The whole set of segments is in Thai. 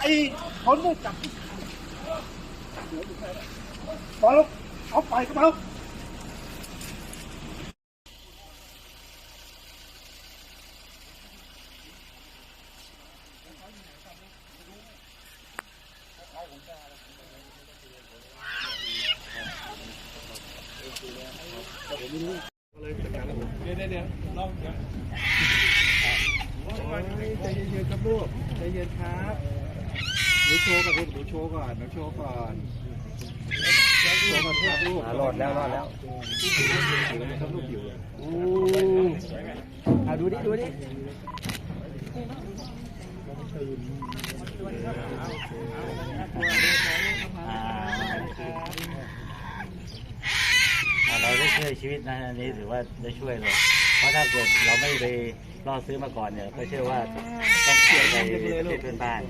ไอ้คนเนี่ยจับปล่อยลูกเอาไปก็มาลูกใจเย็นๆครับลูกใจเย็นครับ หนูโชว์ก่อนลูกหนูโชว์ก่อนหนูโชว์ก่อนโชว์ก่อนครับลูกรอดแล้วรอดแล้วครับลูกอยู่อืมอะดูดิดูดิอ่าอ่าเราได้ช่วยชีวิตนะอันนี้ถือว่าได้ช่วยเลยเพราะถ้าเกิดเราไม่ไปล่อซื้อมาก่อนเนี่ย ก็เชื่อว่าต้องเสียไปประเทศเพื่อนบ้าน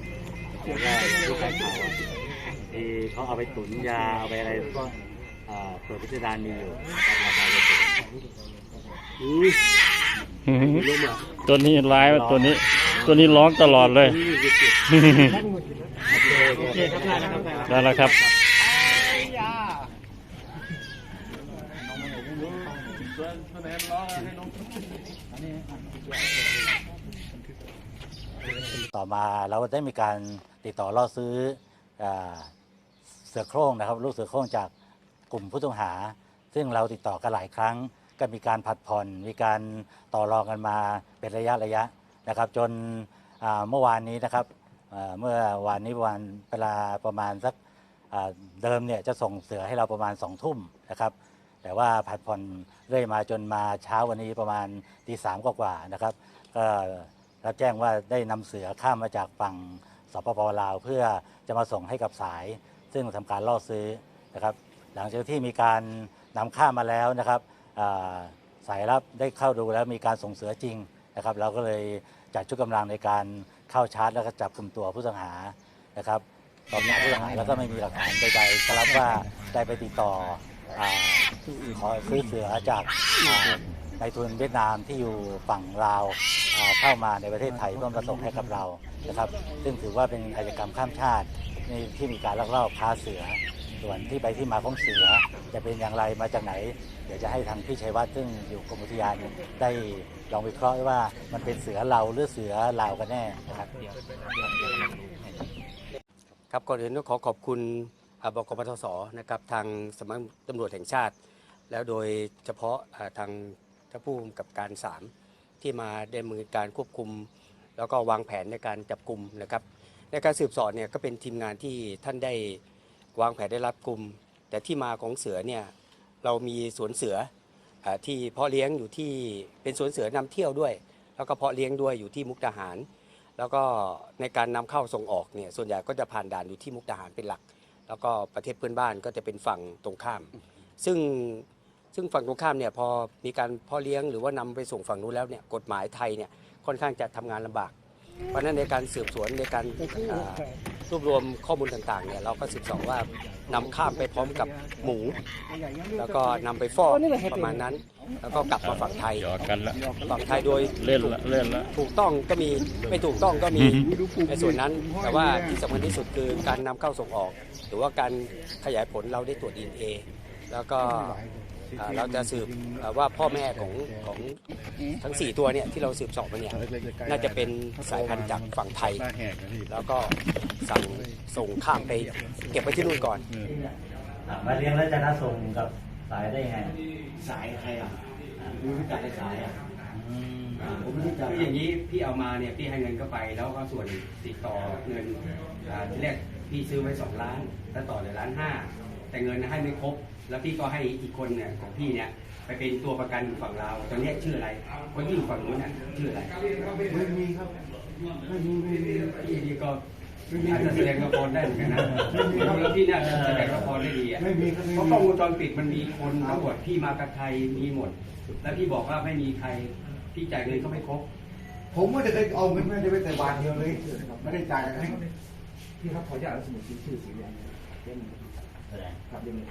แล้วก็ลูกค้าเขาอะที่เขาเอาไปตุ๋นยาเอาไปอะไรก็อ่าเปิดพิสดามีอยู่ราคาจะถูกตัวนี้ร้ายว่ะตัวนี้ ตัวนี้ร้องตลอดเลยได้แล้วครับต่อมาเราได้มีการ ติดต่อล่อซื้ออเสือโคร่งนะครับลูกเสือโคร่งจากกลุ่มผู้ต้องหา ซึ่งเราติดต่อกันหลายครั้ง ก็มีการผัดผ่อน มีการต่อรองกันมาเป็นระยะระยะนะครับ จนเมื่อวานนี้นะครับเมื่อวานนี้วันเวลาประมาณสักเดิมเนี่ยจะส่งเสือให้เราประมาณสองทุ่มนะครับ แต่ว่าผัดผ่อนเรื่อยมาจนมาเช้าวันนี้ประมาณตีสามกว่าๆนะครับก็รับแจ้งว่าได้นำเสือข้ามมาจากฝั่ง สปปลาว เพื่อจะมาส่งให้กับสาย ซึ่งทำการล่อซื้อนะครับหลังจากที่มีการนำข้ามมาแล้วนะครับสายรับได้เข้าดูแล้วมีการส่งเสือจริงนะครับเราก็เลยจัดชุดกำลังในการเข้าชาร์จ แล้วก็จับกลุ่มตัวผู้ต้องหานะครับตอนนี้ผู้ต้องหาแล้วก็ไม่มีหลักฐานใดๆก็รับว่าได้ไปติดต่ออขอซื้อเสือจากอ ในทุนเวียดนามที่อยู่ฝั่งลาวเข้ามาในประเทศไทยเพื่อมาส่งให้กับเรานะครับ ซึ่งถือว่าเป็นอาชญากรรมข้ามชาติที่มีการลักลอบค้าเสือ ส่วนที่ไปที่มาของเสือ จะเป็นอย่างไรมาจากไหน เดี๋ยวจะให้ทางพี่ชัยวัฒน์ซึ่งอยู่กรมอุทยานได้ลองวิเคราะห์ว่ามันเป็นเสือเราหรือเสือลาวกันแน่นะครับครับก่อนอื่นต้องขอขอบคุณบกปทศนะครับทางสำนักตำรวจแห่งชาติ แล้วโดยเฉพาะทาง ท่านผู้กำกับการ 3 ที่มาดำเนินการควบคุม แล้วก็วางแผนในการจับกลุ่มนะครับ ในการสืบสวนเนี่ยก็เป็นทีมงานที่ท่านได้วางแผนได้รับกลุ่ม แต่ที่มาของเสือเนี่ยเรามีสวนเสืออที่เพาะเลี้ยงอยู่ที่เป็นสวนเสือนำเที่ยวด้วย แล้วก็เพาะเลี้ยงด้วยอยู่ที่มุกดาหาร แล้วก็ในการนำเข้าส่งออกเนี่ยส่วนใหญ่ก็จะผ่านด่านอยู่ที่มุกดาหารเป็นหลัก แล้วก็ประเทศเพื่อนบ้านก็จะเป็นฝั่งตรงข้าม ซึ่ง ซึ่งฝั่งตรงข้ามเนี่ยพอมีการพ่อเลี้ยงหรือว่านำไปส่งฝั่งนู้นแล้วเนี่ยกฎหมายไทยเนี่ยค่อนข้างจะทำงานลำบาก เพราะฉะนั้นในการสืบสวนในการรวบรวมข้อมูลต่างๆเนี่ยเราก็สืบสอบว่านำข้ามไปพร้อมกับหมู แล้วก็นำไปฟอกประมาณนั้น แล้วก็กลับมาฝั่งไทยกันละฝั่งไทยโดยเล่นละเล่นละถูกต้องก็มีไม่ถูกต้องก็มีในส่วนนั้น แต่ว่าที่สำคัญที่สุดคือการนำเข้าส่งออก หรือว่าการขยายผลเราได้ตรวจ DNA แล้วก็ อ่าเราจะสืบอ่าว่าพ่อแม่ของของทั้ง 4 ตัวเนี่ยที่เราสืบเสอบมาเนี่ยน่าจะเป็นสายพันธุ์จากฝั่งไทยตาแหกนะพี่ แล้วก็สั่งส่งข้ามไปเก็บไว้ที่นู่นก่อนมาเลี้ยงแล้วจะน่าส่งกับสายได้ไงสายใครอะรู้จักในสายอะผมไม่รู้จักคืออย่างนี้พี่เอามาเนี่ยพี่ให้เงินเข้าไปแล้วก็ส่วนติดต่อเงินอ่าที่แรกพี่ซื้อไว้สองล้าน แล้วต่อเลยล้านห้าแต่เงินให้ไม่ครบ แล้วพี่ก็ให้อีกคนเนี่ยของพี่เนี่ยไปเป็นตัวประกันอยู่ฝั่งเราวตอนนี้ชื่ออะไรคนที่อยู่ฝั่งนู้นน่ะชื่ออะไรไม่มีครับไม่มีไม่มีพี่นี่ก็อาจจะแสดงละครได้เหมือนกันนะแล้วพี่เนี่ยแสดงละครได้ดีอะไม่มีครับไม่เพราะมีกล้องวงจรปิดมันมีคนทั้งหมดพี่มากับใครมีหมด แล้วพี่บอกว่าไม่มีใครพี่จ่ายเงินเขาไม่ครบ ผมไม่ได้เคยเอาเงินไม่ได้ไปแต่บาทเดียวเลยไม่ได้จ่ายอะไรพี่ครับขออนุญาตเอาสมุดชื่อสีแดงเล่มแสดงครับเล่มนี้